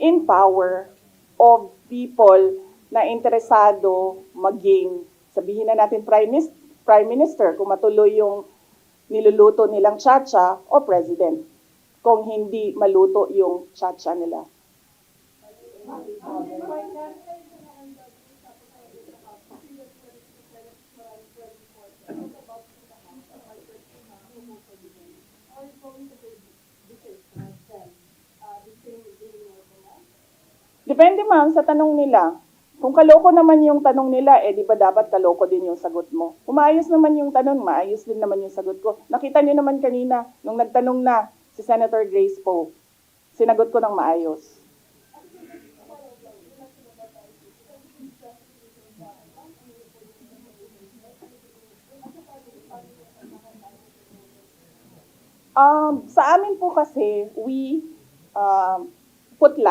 in power of people na interesado maging, sabihin na natin Prime Prime Minister kung matuloy yung niluluto nilang chacha o President kung hindi maluto yung chacha nila. Depende ma'am sa tanong nila. Kung kaloko naman yung tanong nila, eh di ba dapat kaloko din yung sagot mo? Kung maayos naman yung tanong, maayos din naman yung sagot ko. Nakita niyo naman kanina, nung nagtanong na si Senator Grace Poe, sinagot ko ng maayos. Um, sa amin po kasi, we um, put light